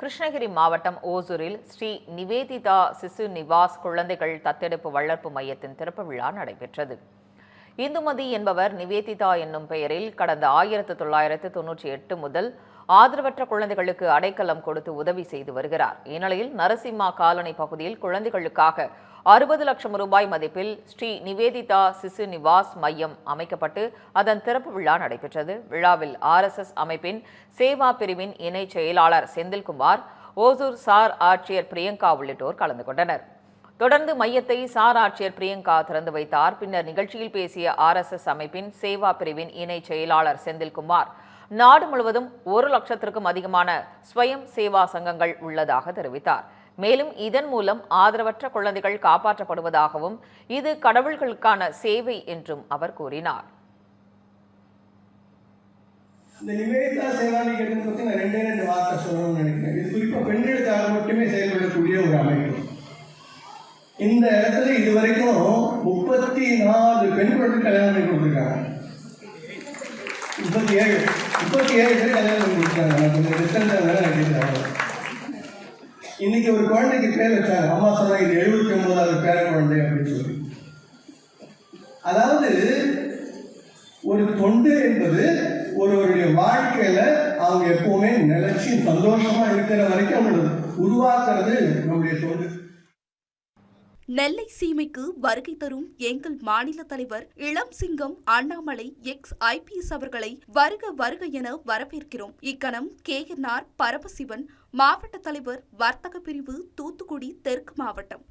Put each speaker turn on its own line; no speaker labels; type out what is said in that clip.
கிருஷ்ணகிரி மாவட்டம் ஓசூரில் ஸ்ரீ நிவேதிதா சிசு நிவாஸ் குழந்தைகள் தத்தெடுப்பு வளர்ப்பு மையத்தின் திறப்பு விழா நடைபெற்றது. இந்துமதி என்பவர் நிவேதிதா என்னும் பெயரில் கடந்த ஆயிரத்து தொள்ளாயிரத்து தொன்னூற்றி எட்டு முதல் ஆதரவற்ற குழந்தைகளுக்கு அடைக்கலம் கொடுத்து உதவி செய்து வருகிறார். இந்நிலையில் நரசிம்மா காலனி பகுதியில் குழந்தைகளுக்காக அறுபது லட்சம் ரூபாய் மதிப்பில் ஸ்ரீ நிவேதிதா சிசு நிவாஸ் மையம் அமைக்கப்பட்டு அதன் திறப்பு விழா நடைபெற்றது. விழாவில் ஆர்எஸ்எஸ் அமைப்பின் சேவா பிரிவின் இணை செயலாளர் செந்தில்குமார் ஓசூர் சார் ஆட்சியர் பிரியங்கா உள்ளிட்டோர் கலந்து கொண்டனர். தொடர்ந்து மையத்தை சார் ஆட்சியர் பிரியங்கா திறந்து வைத்தார். பின்னர் நிகழ்ச்சியில் பேசிய ஆர்எஸ்எஸ் அமைப்பின் சேவா பிரிவின் இணை செயலாளர் செந்தில்குமார் நாடு முழுவதும் ஒரு லட்சத்திற்கும் அதிகமான ஸ்வயம் சேவா சங்கங்கள் உள்ளதாக தெரிவித்தார். மேலும் இதன் மூலம் ஆதரவற்ற குழந்தைகள் காப்பாற்றப்படுவதாகவும் இது கடவுள்களுக்கான சேவை என்றும் அவர் கூறினார்.
இந்த நிவேதிதா சேவா கட்டணம் பற்றி நான் ரெண்டே ரெண்டு வார்த்தை சொல்லணும்னு நினைக்கிறேன். இது குறிப்பாக பெண்களுக்காக மட்டுமே செயல்படக்கூடிய ஒரு அமைப்பு. இந்த இடத்துல இது வரைக்கும் முப்பத்தி நாலு பெண் குழந்தை கல்யாணம் பண்ணி கொடுத்துருக்காங்க. முப்பத்தி ஏழு. முப்பத்தி ஏழு பேர் கல்யாணம் பண்ணிருக்காங்க கொஞ்சம் டிஸ்டன்ஸாக இன்னைக்கு ஒரு குழந்தைக்கு பேர் வச்சாங்க அம்மா சொன்னாங்க இது எழுபத்தி ஒன்பதாவது பேர குழந்தை அப்படின்னு சொல்லி. அதாவது ஒரு தொண்டு என்பது ஒருவருடைய வாழ்க்கையில அவங்க எப்பவுமே நிலைச்சு சந்தோஷமா இருக்கிற வரைக்கும் அவங்களை உருவாக்குறது நம்முடைய தொண்டு.
நெல்லை சீமைக்கு வருகை தரும் எங்கள் மாநில தலைவர் இளம் சிங்கம் அண்ணாமலை எக்ஸ் ஐபிஎஸ் அவர்களை வருக வருக என வரவேற்கிறோம். இக்கணம் கேஎன்ஆர் பரமசிவன் மாவட்ட தலைவர் வர்த்தக பிரிவு தூத்துக்குடி தெற்கு மாவட்டம்.